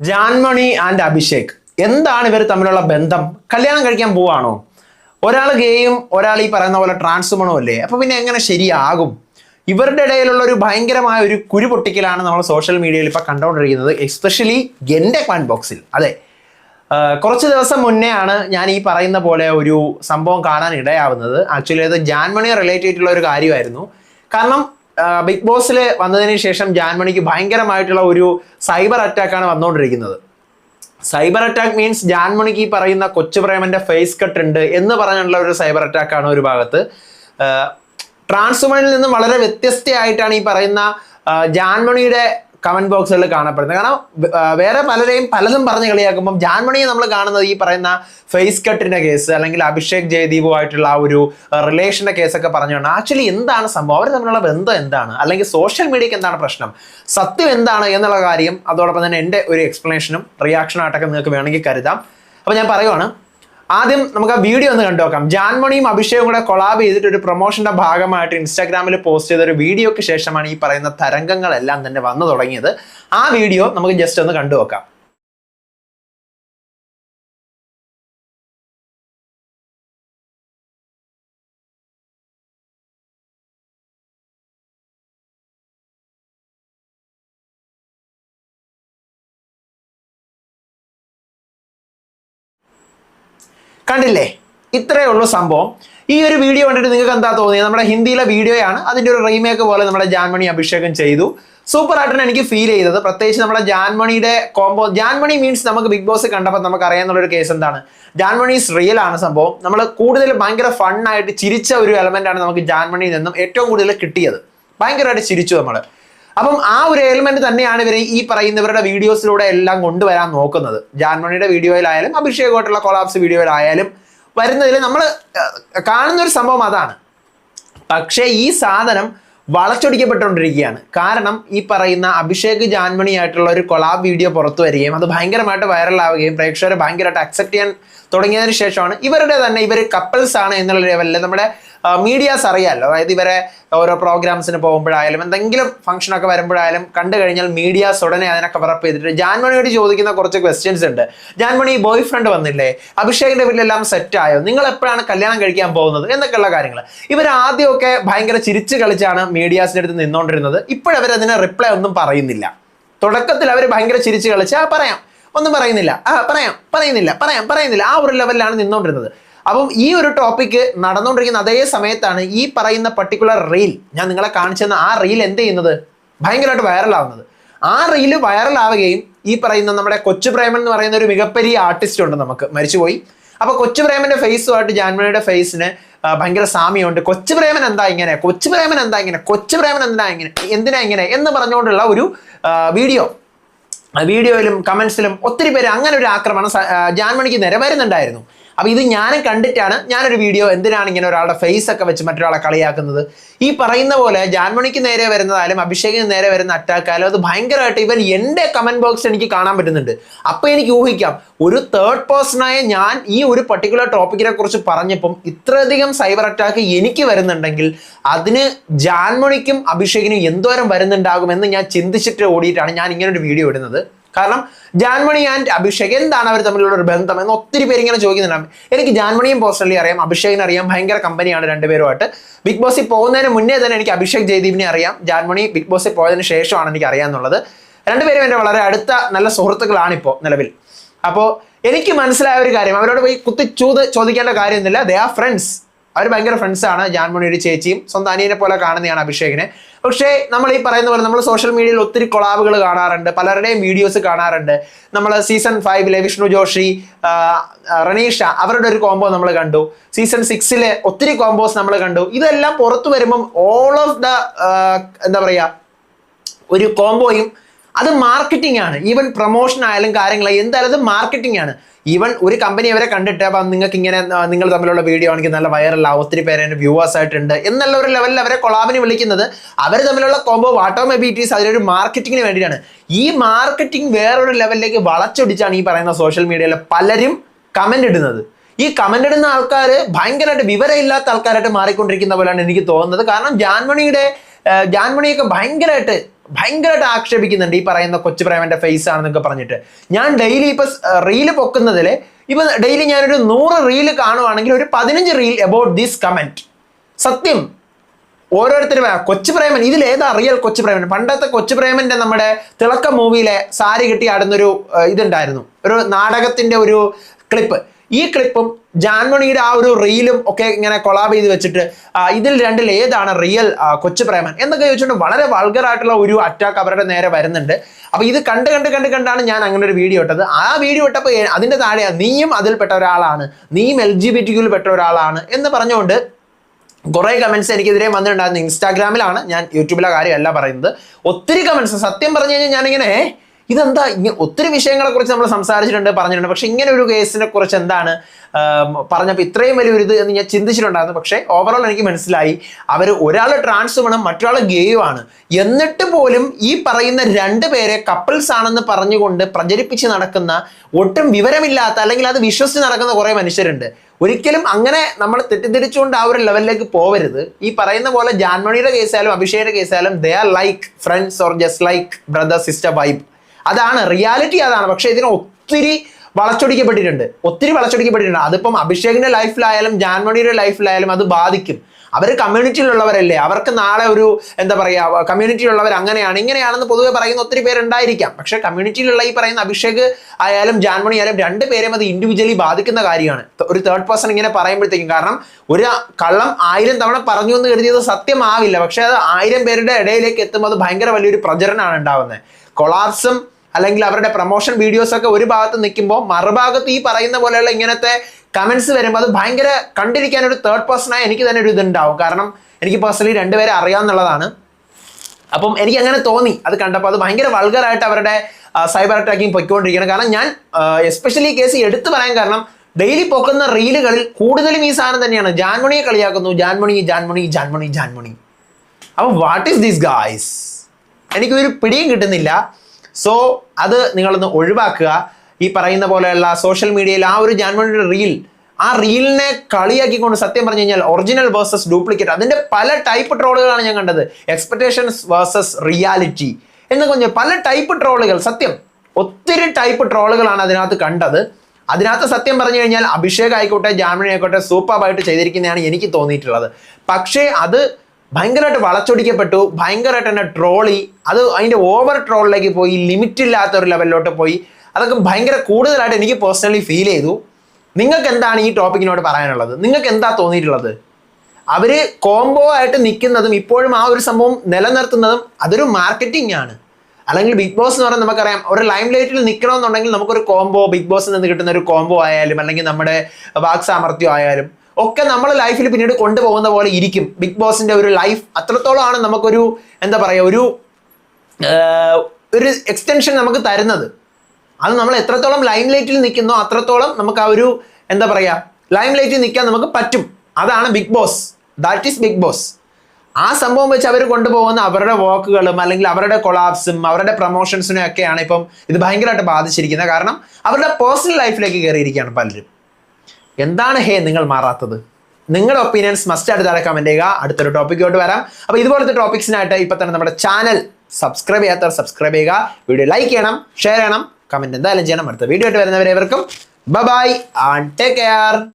Jaanmoni and Abhishek. എന്താണ് ഇവർ തമ്മിലുള്ള ബന്ധം? കല്യാണം കഴിക്കാൻ പോവാണോ? ഒരാൾ ഗേയും ഒരാൾ ഈ പറയുന്ന പോലെ ട്രാൻസ്മണോ അല്ലേ? അപ്പൊ പിന്നെ എങ്ങനെ ശരിയാകും? ഇവരുടെ ഇടയിലുള്ള ഒരു ഭയങ്കരമായ ഒരു കുരു പൊട്ടിക്കലാണ് നമ്മൾ സോഷ്യൽ മീഡിയയിൽ ഇപ്പൊ കണ്ടുകൊണ്ടിരിക്കുന്നത് എസ്പെഷ്യലി എന്റെ കമന്റ് ബോക്സിൽ അതെ. കുറച്ച് ദിവസം മുന്നേ ആണ് ഞാൻ ഈ പറയുന്ന പോലെ ഒരു സംഭവം കാണാൻ ഇടയാവുന്നത്. ആക്ച്വലി അത് ജാൻമണി റിലേറ്റഡ് ചെയ്തിട്ടുള്ള ഒരു കാര്യമായിരുന്നു. കാരണം ബിഗ് ബോസിൽ വന്നതിന് ശേഷം ജാൻമണിക്ക് ഭയങ്കരമായിട്ടുള്ള ഒരു സൈബർ അറ്റാക്കാണ് വന്നുകൊണ്ടിരിക്കുന്നത് സൈബർ അറ്റാക്ക് മീൻസ് ജാൻമണിക്ക് ഈ പറയുന്ന കൊച്ചുപ്രേമന്റെ ഫേസ് കട്ട് ഉണ്ട് എന്ന് പറഞ്ഞുള്ള ഒരു സൈബർ അറ്റാക്കാണ് ഒരു ഭാഗത്ത്. ട്രാൻസ്വുമണിൽ നിന്നും വളരെ വ്യത്യസ്തയായിട്ടാണ് ഈ പറയുന്ന ജാൻമണിയുടെ കമന്റ് ബോക്സുകളിൽ കാണപ്പെടുന്നത്. കാരണം വേറെ പലരെയും പലതും പറഞ്ഞ് കളിയാക്കുമ്പം ജാൻമണിയെ നമ്മൾ കാണുന്നത് ഈ പറയുന്ന ഫേസ് കട്ടിന്റെ കേസ് അല്ലെങ്കിൽ അഭിഷേക് ജയദീപുമായിട്ടുള്ള ആ ഒരു റിലേഷന്റെ കേസൊക്കെ പറഞ്ഞുകൊണ്ട് ആക്ച്വലി എന്താണ് സംഭവം? അവർ തമ്മിലുള്ള ബന്ധം എന്താണ്? അല്ലെങ്കിൽ സോഷ്യൽ മീഡിയയ്ക്ക് എന്താണ് പ്രശ്നം? സത്യം എന്താണ് എന്നുള്ള കാര്യം അതോടൊപ്പം തന്നെ എന്റെ ഒരു എക്സ്പ്ലനേഷനും റിയാക്ഷനായിട്ടൊക്കെ നിങ്ങൾക്ക് വേണമെങ്കിൽ കരുതാം. അപ്പോൾ ഞാൻ പറയുവാണ് ആദ്യം നമുക്ക് ആ വീഡിയോ ഒന്ന് കണ്ടു നോക്കാം. ജാൻമണിയും അഭിഷേകും കൂടെ കൊളാബ് ചെയ്തിട്ട് ഒരു പ്രൊമോഷന്റെ ഭാഗമായിട്ട് ഇൻസ്റ്റാഗ്രാമിൽ പോസ്റ്റ് ചെയ്ത ഒരു വീഡിയോക്ക് ശേഷമാണ് ഈ പറയുന്ന തരംഗങ്ങളെല്ലാം തന്നെ വന്നു തുടങ്ങിയത്. ആ വീഡിയോ നമുക്ക് ജസ്റ്റ് ഒന്ന് കണ്ടു നോക്കാം. കണ്ടില്ലേ? ഇത്രയേ ഉള്ളൂ സംഭവം. ഈ ഒരു വീഡിയോ കണ്ടിട്ട് നിങ്ങൾക്ക് എന്താ തോന്നിയത്? നമ്മുടെ ഹിന്ദിയിലെ വീഡിയോയാണ്. അതിന്റെ ഒരു റീമേക്ക് പോലെ നമ്മുടെ ജാൻമണി അഭിഷേകം ചെയ്തു. സൂപ്പർ ആയിട്ടാണ് എനിക്ക് ഫീൽ ചെയ്തത്. പ്രത്യേകിച്ച് നമ്മുടെ ജാൻമണിയുടെ കോമ്പോ ജാൻമണി മീൻസ് നമുക്ക് ബിഗ് ബോസ് കണ്ടപ്പോൾ നമുക്ക് അറിയാവുന്ന ഒരു കേസ് എന്താണ്? ജാൻമണീസ് റിയൽ ആണ് സംഭവം. നമ്മൾ കൂടുതൽ ഭയങ്കര ഫണ്ണായിട്ട് ചിരിച്ച ഒരു എലമെന്റ് ആണ് നമുക്ക് ജാൻമണിയിൽ നിന്നും ഏറ്റവും കൂടുതൽ കിട്ടിയത്. ഭയങ്കരമായിട്ട് ചിരിച്ചു നമ്മൾ അപ്പം ആ ഒരു എലമെന്റ് തന്നെയാണ് ഇവർ ഈ പറയുന്നവരുടെ വീഡിയോസിലൂടെ എല്ലാം കൊണ്ടുവരാൻ നോക്കുന്നത്. ജാൻമണിയുടെ വീഡിയോയിലായാലും അഭിഷേകമായിട്ടുള്ള കൊളാപ്സ് വീഡിയോയിലായാലും വരുന്നതിൽ നമ്മൾ കാണുന്ന ഒരു സംഭവം അതാണ്. പക്ഷേ ഈ സാധനം വളച്ചൊടിക്കപ്പെട്ടുകൊണ്ടിരിക്കുകയാണ്. കാരണം ഈ പറയുന്ന അഭിഷേക് ജാൻമണി ആയിട്ടുള്ള ഒരു കൊളാബ് വീഡിയോ പുറത്തു വരികയും അത് ഭയങ്കരമായിട്ട് വൈറലാവുകയും പ്രേക്ഷകരെ ഭയങ്കരമായിട്ട് അക്സെപ്റ്റ് ചെയ്യാൻ തുടങ്ങിയതിന് ശേഷമാണ് ഇവരുടെ തന്നെ ഇവർ കപ്പിൾസ് ആണ് എന്നുള്ള ലെവലിൽ നമ്മുടെ മീഡിയാസ് അറിയാമല്ലോ അതായത് ഇവരെ ഓരോ പ്രോഗ്രാംസിന് പോകുമ്പോഴായാലും എന്തെങ്കിലും ഫംഗ്ഷനൊക്കെ വരുമ്പോഴായാലും കണ്ടു കഴിഞ്ഞാൽ മീഡിയാസ് ഉടനെ അതിനെ കവറപ്പ് ചെയ്തിട്ട് ജാൻമണിയോട് ചോദിക്കുന്ന കുറച്ച് ക്വസ്റ്റ്യൻസ് ഉണ്ട്. ജാൻമണി ബോയ് ഫ്രണ്ട് വന്നില്ലേ? അഭിഷേകിന്റെ വീട്ടിലെല്ലാം സെറ്റ് ആയോ? നിങ്ങൾ എപ്പോഴാണ് കല്യാണം കഴിക്കാൻ പോകുന്നത്? എന്നൊക്കെയുള്ള കാര്യങ്ങൾ ഇവർ ആദ്യമൊക്കെ ഭയങ്കര ചിരിച്ച് കളിച്ചാണ് മീഡിയാസിന്റെ അടുത്ത് നിന്നുകൊണ്ടിരുന്നത് ഇപ്പോഴവരതിന് റിപ്ലൈ ഒന്നും പറയുന്നില്ല. തുടക്കത്തിൽ അവർ ഭയങ്കര ചിരിച്ച് കളിച്ച് ആ പറയാം. ഒന്നും പറയുന്നില്ല. ആ പറയാം. പറയുന്നില്ല. പറയാം. പറയുന്നില്ല. ആ ഒരു ലെവലിലാണ് നിന്നുകൊണ്ടിരുന്നത് അപ്പം ഈ ഒരു ടോപ്പിക്ക് നടന്നുകൊണ്ടിരിക്കുന്ന അതേ സമയത്താണ് ഈ പറയുന്ന പർട്ടിക്കുലർ റീൽ ഞാൻ നിങ്ങളെ കാണിച്ചെന്ന ആ റീൽ എന്ത് ചെയ്യുന്നത്? ഭയങ്കരമായിട്ട് വൈറലാവുന്നത് ആ റീൽ വൈറലാവുകയും ഈ പറയുന്ന നമ്മുടെ കൊച്ചു പ്രേമൻ എന്ന് പറയുന്ന ഒരു മികപ്പരിയ ആർട്ടിസ്റ്റ് ഉണ്ട് നമുക്ക്. മരിച്ചുപോയി. അപ്പൊ കൊച്ചു പ്രേമന്റെ ഫേസുമായിട്ട് ജാൻമണിയുടെ ഫേസിന് ഭയങ്കര സാമ്യമുണ്ട്. കൊച്ചു പ്രേമൻ എന്താ ഇങ്ങനെ? കൊച്ചു പ്രേമൻ എന്താ ഇങ്ങനെ? കൊച്ചു പ്രേമൻ എന്താ ഇങ്ങനെ? എന്തിനാ ഇങ്ങനെ? എന്ന് പറഞ്ഞുകൊണ്ടുള്ള ഒരു വീഡിയോ വീഡിയോയിലും കമന്റ്സിലും ഒത്തിരി പേര് അങ്ങനെ ഒരു ആക്രമണം ജാൻമണിക്ക് നേരെ വരുന്നുണ്ടായിരുന്നു അപ്പൊ ഇത് ഞാനും കണ്ടിട്ടാണ് ഞാനൊരു വീഡിയോ എന്തിനാണ് ഇങ്ങനെ ഒരാളുടെ ഫേസ് ഒക്കെ വെച്ച് മറ്റൊരാളെ കളിയാക്കുന്നത്? ഈ പറയുന്ന പോലെ ജാൻമണിക്ക് നേരെ വരുന്നതായാലും അഭിഷേകിന് നേരെ വരുന്ന അറ്റാക്കായാലും അത് ഭയങ്കരമായിട്ട് ഇവൻ എന്റെ കമന്റ് ബോക്സ് എനിക്ക് കാണാൻ പറ്റുന്നുണ്ട്. അപ്പൊ എനിക്ക് ഊഹിക്കാം ഒരു തേർഡ് പേഴ്സണായ ഞാൻ ഈ ഒരു പർട്ടിക്കുലർ ടോപ്പിക്കിനെ കുറിച്ച് പറഞ്ഞപ്പം ഇത്രയധികം സൈബർ അറ്റാക്ക് എനിക്ക് വരുന്നുണ്ടെങ്കിൽ അതിന് ജാൻമണിക്കും അഭിഷേകിനും എന്തോരം വരുന്നുണ്ടാകും എന്ന് ഞാൻ ചിന്തിച്ചിട്ട് ഓടിയിട്ടാണ് ഞാൻ ഇങ്ങനൊരു വീഡിയോ ഇടുന്നത്. കാരണം ജാൻമണി ആൻഡ് അഭിഷേക് എന്താണ് അവർ തമ്മിലുള്ള ഒരു ബന്ധം എന്ന് ഒത്തിരി പേര് ഇങ്ങനെ ചോദിക്കുന്നുണ്ടാവും എനിക്ക് ജാൻമണിയും പേഴ്സണലി അറിയാം അഭിഷേകിനെ അറിയാം ഭയങ്കര കമ്പനിയാണ് രണ്ടുപേരുമായിട്ട്. ബിഗ് ബോസിൽ പോകുന്നതിന് മുന്നേ തന്നെ എനിക്ക് അഭിഷേക് ജയദീപിനെ അറിയാം. ജാൻമണി ബിഗ് ബോസിൽ പോയതിന് ശേഷമാണ് എനിക്ക് അറിയാമെന്നുള്ളത്. രണ്ടുപേരും എന്റെ വളരെ അടുത്ത നല്ല സുഹൃത്തുക്കളാണ് ഇപ്പോൾ നിലവിൽ. അപ്പോൾ എനിക്ക് മനസ്സിലായ ഒരു കാര്യം അവരോട് പോയി കുത്തി ചൂത് ചോദിക്കേണ്ട കാര്യമൊന്നുമില്ല. ദേ ആർ ഫ്രണ്ട്സ് അവർ ഭയങ്കര ഫ്രണ്ട്സാണ് ജാൻമണിയുടെ ചേച്ചിയും സ്വന്തം അനിയനെ പോലെ കാണുന്നതാണ് അഭിഷേകിനെ. പക്ഷേ നമ്മൾ ഈ പറയുന്ന പോലെ നമ്മൾ സോഷ്യൽ മീഡിയയിൽ ഒത്തിരി കൊളാബുകൾ കാണാറുണ്ട്. പലരുടെയും വീഡിയോസ് കാണാറുണ്ട്. നമ്മൾ സീസൺ ഫൈവിലെ വിഷ്ണു ജോഷി ആ, അവരുടെ ഒരു കോംബോ നമ്മൾ കണ്ടു. സീസൺ സിക്സിലെ ഒത്തിരി കോംബോസ് നമ്മൾ കണ്ടു. ഇതെല്ലാം പുറത്തു വരുമ്പം ഓൾ ഓഫ് ദ എന്താ പറയുക ഒരു കോംബോയും അത് മാർക്കറ്റിംഗ് ആണ്. ഈവൻ പ്രൊമോഷൻ ആയാലും കാര്യങ്ങളായി എന്തായാലും അത് മാർക്കറ്റിംഗ് ആണ്. ഈവൻ ഒരു കമ്പനി അവരെ കണ്ടിട്ട് അപ്പം നിങ്ങൾക്ക് ഇങ്ങനെ നിങ്ങൾ തമ്മിലുള്ള വീഡിയോ ആണെങ്കിൽ നല്ല വൈറലാവും ഒത്തിരി പേര് അതിന് വ്യൂവേഴ്സ് ആയിട്ടുണ്ട് എന്നുള്ള ഒരു ലെവലിൽ അവരെ കൊളാബിന് വിളിക്കുന്നത്. അവർ തമ്മിലുള്ള കോംബോ വാട്ടോ മെബിറ്റീസ് അതിലൊരു മാർക്കറ്റിങ്ങിന് വേണ്ടിയിട്ടാണ് ഈ മാർക്കറ്റിംഗ് വേറൊരു ലെവലിലേക്ക് വളച്ചൊടിച്ചാണ് ഈ പറയുന്ന സോഷ്യൽ മീഡിയയിലെ പലരും കമന്റ് ഇടുന്നത്. ഈ കമന്റ് ഇടുന്ന ആൾക്കാർ ഭയങ്കരമായിട്ട് വിവരമില്ലാത്ത ആൾക്കാരായിട്ട് മാറിക്കൊണ്ടിരിക്കുന്ന പോലെയാണ് എനിക്ക് തോന്നുന്നത്. കാരണം ജാൻമണിയുടെ ജാൻമണിയൊക്കെ ഭയങ്കരമായിട്ട് ഭയങ്കരമായിട്ട് ആക്ഷേപിക്കുന്നുണ്ട് ഈ പറയുന്ന കൊച്ചു പ്രേമന്റെ ഫേസ് ആണെന്നൊക്കെ പറഞ്ഞിട്ട്. ഞാൻ ഡെയിലി ഇപ്പൊ റീൽ പൊക്കുന്നതിൽ ഇപ്പൊ ഡെയിലി ഞാനൊരു നൂറ് റീൽ കാണുവാണെങ്കിൽ ഒരു പതിനഞ്ച് റീൽ അബൌട്ട് ദിസ് കമന്റ് സത്യം. ഓരോരുത്തരും കൊച്ചു പ്രേമൻ ഇതിൽ ഏതാ റിയൽ കൊച്ചു പ്രേമൻ? പണ്ടത്തെ കൊച്ചു പ്രേമന്റെ നമ്മുടെ തിളക്ക മൂവിയിലെ സാരി കിട്ടി ആടുന്നൊരു ഇതുണ്ടായിരുന്നു. ഒരു നാടകത്തിന്റെ ഒരു ക്ലിപ്പ് ഈ ക്ലിപ്പും ജാൻമണിയുടെ ആ ഒരു റീലും ഒക്കെ ഇങ്ങനെ കൊളാബ് ചെയ്ത് വെച്ചിട്ട് ഇതിൽ രണ്ടിൽ ഏതാണ് റിയൽ കൊച്ചു പ്രേമൻ എന്നൊക്കെ ചോദിച്ചുകൊണ്ട് വളരെ വൾഗറായിട്ടുള്ള ഒരു അറ്റാക്ക് അവരുടെ നേരെ വരുന്നുണ്ട്. അപ്പൊ ഇത് കണ്ട് കണ്ട് കണ്ട് കണ്ടാണ് ഞാൻ അങ്ങനെ ഒരു വീഡിയോ ഇട്ടത്. ആ വീഡിയോ ഇട്ടപ്പോൾ അതിന്റെ താഴെ നീയും അതിൽപ്പെട്ട ഒരാളാണ്. നീയും എൽ ജി ബി ടി പെട്ട ഒരാളാണ് എന്ന് പറഞ്ഞുകൊണ്ട് കുറെ കമൻസ് എനിക്കെതിരെ വന്നിട്ടുണ്ടായിരുന്നു. ഇൻസ്റ്റാഗ്രാമിലാണ് ഞാൻ യൂട്യൂബിലെ കാര്യമല്ല പറയുന്നത്. ഒത്തിരി കമൻസ് സത്യം പറഞ്ഞു കഴിഞ്ഞാൽ ഞാനിങ്ങനെ "ഏ, ഇതെന്താ? ഇങ്ങനെ ഒത്തിരി വിഷയങ്ങളെ കുറിച്ച് നമ്മൾ സംസാരിച്ചിട്ടുണ്ട് പറഞ്ഞിട്ടുണ്ട്. പക്ഷെ ഇങ്ങനെ ഒരു കേസിനെ കുറിച്ച് എന്താണ് പറഞ്ഞപ്പോൾ ഇത്രയും വലിയൊരു ഇത് എന്ന് ഞാൻ ചിന്തിച്ചിട്ടുണ്ടായിരുന്നു. പക്ഷേ ഓവറോൾ എനിക്ക് മനസ്സിലായി. അവർ ഒരാൾ ട്രാൻസുമാണ് മറ്റൊരാൾ ഗെയുമാണ് എന്നിട്ട് പോലും ഈ പറയുന്ന രണ്ട് പേരെ കപ്പിൾസ് ആണെന്ന് പറഞ്ഞുകൊണ്ട് പ്രചരിപ്പിച്ച് നടക്കുന്ന ഒട്ടും വിവരമില്ലാത്ത അല്ലെങ്കിൽ അത് വിശ്വസിച്ച് നടക്കുന്ന കുറെ മനുഷ്യരുണ്ട്. ഒരിക്കലും അങ്ങനെ നമ്മൾ തെറ്റിദ്ധരിച്ചുകൊണ്ട് ആ ഒരു ലെവലിലേക്ക് പോവരുത്. ഈ പറയുന്ന പോലെ ജാൻമണിയുടെ കേസായാലും അഭിഷേകയുടെ കേസായാലും they are like friends or just like brother sister vibe അതാണ് റിയാലിറ്റി അതാണ്. പക്ഷേ ഇതിന് ഒത്തിരി വളച്ചൊടിക്കപ്പെട്ടിട്ടുണ്ട്. ഒത്തിരി വളച്ചൊടിക്കപ്പെട്ടിട്ടുണ്ട്. അതിപ്പം അഭിഷേകിന്റെ ലൈഫിലായാലും ജാൻമണിയുടെ ലൈഫിലായാലും അത് ബാധിക്കും. അവർ കമ്മ്യൂണിറ്റിയിലുള്ളവരല്ലേ അവർക്ക് നാളെ ഒരു എന്താ പറയുക കമ്മ്യൂണിറ്റിയിലുള്ളവർ അങ്ങനെയാണ് ഇങ്ങനെയാണെന്ന് പൊതുവെ പറയുന്ന ഒത്തിരി പേരുണ്ടായിരിക്കാം പക്ഷേ കമ്മ്യൂണിറ്റിയിലുള്ള ഈ പറയുന്ന അഭിഷേക് ആയാലും ജാൻമണി ആയാലും രണ്ടുപേരെയും അത് ഇൻഡിവിജ്വലി ബാധിക്കുന്ന കാര്യമാണ്. ഒരു തേർഡ് പേഴ്സൺ ഇങ്ങനെ പറയുമ്പോഴത്തേക്കും കാരണം ഒരു കള്ളം ആയിരം തവണ പറഞ്ഞു എന്ന് കരുതിയത് സത്യമാവില്ല. പക്ഷേ അത് ആയിരം പേരുടെ ഇടയിലേക്ക് എത്തുമ്പോൾ അത് ഭയങ്കര വലിയൊരു പ്രചരണമാണ് ഉണ്ടാവുന്നത്. കൊളാപ്സും അല്ലെങ്കിൽ അവരുടെ പ്രൊമോഷൻ വീഡിയോസ് ഒക്കെ ഒരു ഭാഗത്ത് നിൽക്കുമ്പോൾ മറുഭാഗത്ത് ഈ പറയുന്ന പോലെയുള്ള ഇങ്ങനത്തെ കമൻസ് വരുമ്പോൾ അത് ഭയങ്കര കണ്ടിരിക്കാൻ ഒരു തേർഡ് പേഴ്സണായി എനിക്ക് തന്നെ ഒരു ഇതുണ്ടാവും. കാരണം എനിക്ക് പേഴ്സണലി രണ്ടുപേരെ അറിയാമെന്നുള്ളതാണ്. അപ്പം എനിക്ക് അങ്ങനെ തോന്നി. അത് കണ്ടപ്പോൾ അത് ഭയങ്കര വൾഗറായിട്ട് അവരുടെ സൈബർ അറ്റാക്കിങ് പൊയ്ക്കൊണ്ടിരിക്കുകയാണ്. കാരണം ഞാൻ എസ്പെഷ്യലി കേസ് എടുത്തു പറയാൻ കാരണം ഡെയിലി പൊക്കുന്ന റീലുകളിൽ കൂടുതലും ഈ സാധനം തന്നെയാണ്. ജാൻമണിയെ കളിയാക്കുന്നു. ജാൻമണി ജാൻമണി ജാൻമണി ജാൻമണി. അപ്പോൾ വാട്ട് ഈസ് ദീസ് ഗായ്സ് എനിക്കൊരു പിടിയും കിട്ടുന്നില്ല. സോ അത് നിങ്ങളൊന്ന് ഒഴിവാക്കുക. ഈ പറയുന്ന പോലെയുള്ള സോഷ്യൽ മീഡിയയിൽ ആ ഒരു ജാൻമണിയുടെ റീൽ ആ റീലിനെ കളിയാക്കിക്കൊണ്ട് സത്യം പറഞ്ഞു കഴിഞ്ഞാൽ ഒറിജിനൽ വേഴ്സസ് ഡ്യൂപ്ലിക്കേറ്റ് അതിന്റെ പല ടൈപ്പ് ട്രോളുകളാണ് ഞാൻ കണ്ടത്. എക്സ്പെക്ടേഷൻസ് വേഴ്സസ് റിയാലിറ്റി എന്ന് പറഞ്ഞാൽ പല ടൈപ്പ് ട്രോളുകൾ സത്യം. ഒത്തിരി ടൈപ്പ് ട്രോളുകളാണ് അതിനകത്ത് കണ്ടത്. അതിനകത്ത് സത്യം പറഞ്ഞു കഴിഞ്ഞാൽ അഭിഷേക് ആയിക്കോട്ടെ ജാൻമണി ആയിക്കോട്ടെ സൂപ്പറായിട്ട് ചെയ്തിരിക്കുന്നതാണ് എനിക്ക് തോന്നിയിട്ടുള്ളത്. പക്ഷേ അത് ഭയങ്കരമായിട്ട് വളച്ചൊടിക്കപ്പെട്ടു ഭയങ്കരമായിട്ട് തന്നെ ട്രോളി അത് അതിന്റെ ഓവർ ട്രോളിലേക്ക് പോയി ലിമിറ്റ് ഇല്ലാത്ത ഒരു ലെവലിലോട്ട് പോയി. അതൊക്കെ ഭയങ്കര കൂടുതലായിട്ട് എനിക്ക് പേഴ്സണലി ഫീൽ ചെയ്തു. നിങ്ങൾക്ക് എന്താണ് ഈ ടോപ്പിക്കിനോട് പറയാനുള്ളത്? നിങ്ങൾക്ക് എന്താ തോന്നിയിട്ടുള്ളത്? അവർ കോംബോ ആയിട്ട് നിൽക്കുന്നതും ഇപ്പോഴും ആ ഒരു സംഭവം നിലനിർത്തുന്നതും അതൊരു മാർക്കറ്റിംഗ് ആണ്. അല്ലെങ്കിൽ ബിഗ് ബോസ് എന്ന് പറയുന്നത് നമുക്കറിയാം ഒരു ലൈം ലൈറ്റിൽ നിൽക്കണമെന്നുണ്ടെങ്കിൽ നമുക്കൊരു കോംബോ ബിഗ് ബോസിൽ നിന്ന് കിട്ടുന്ന ഒരു കോംബോ ആയാലും അല്ലെങ്കിൽ നമ്മുടെ വാക് സാമർഥ്യം ആയാലും ഒക്കെ നമ്മൾ ലൈഫിൽ പിന്നീട് കൊണ്ടുപോകുന്ന പോലെ ഇരിക്കും. ബിഗ് ബോസിന്റെ ഒരു ലൈഫ് അത്രത്തോളമാണ് നമുക്കൊരു എന്താ പറയുക ഒരു ഒരു എക്സ്റ്റൻഷൻ നമുക്ക് തരുന്നത്. അത് നമ്മൾ എത്രത്തോളം ലൈം ലൈറ്റിൽ നിൽക്കുന്നോ അത്രത്തോളം നമുക്ക് ആ ഒരു എന്താ പറയുക ലൈം ലൈറ്റിൽ നിൽക്കാൻ നമുക്ക് പറ്റും. അതാണ് Big Boss that is Big Boss ആ സംഭവം വെച്ച് അവർ കൊണ്ടുപോകുന്ന അവരുടെ വോക്കുകളും അല്ലെങ്കിൽ അവരുടെ കൊളാപ്സും അവരുടെ പ്രൊമോഷൻസിനും ഒക്കെയാണ് ഇപ്പം ഇത് ഭയങ്കരമായിട്ട് ബാധിച്ചിരിക്കുന്നത്. കാരണം അവരുടെ പേഴ്സണൽ ലൈഫിലേക്ക് കയറിയിരിക്കുകയാണ് പലരും. എന്താണ് ഹേ നിങ്ങൾ മാറാത്തത്? നിങ്ങളുടെ ഒപ്പീനിയൻസ് മസ്റ്റ് ആയിട്ട് താഴെ കമന്റ് ചെയ്യുക. അടുത്തൊരു ടോപ്പിക്കോട്ട് വരാം. അപ്പോൾ ഇതുപോലത്തെ ടോപ്പിക്സിനായിട്ട് ഇപ്പൊ തന്നെ നമ്മുടെ ചാനൽ സബ്സ്ക്രൈബ് ചെയ്യാത്തവർ സബ്സ്ക്രൈബ് ചെയ്യുക. വീഡിയോ ലൈക്ക് ചെയ്യണം ഷെയർ ചെയ്യണം കമന്റ് എന്തായാലും ചെയ്യണം. അടുത്ത വീഡിയോ ആയിട്ട് വരുന്നവരേവർക്കും ബൈ ആൻഡ് ടേക്ക് കെയർ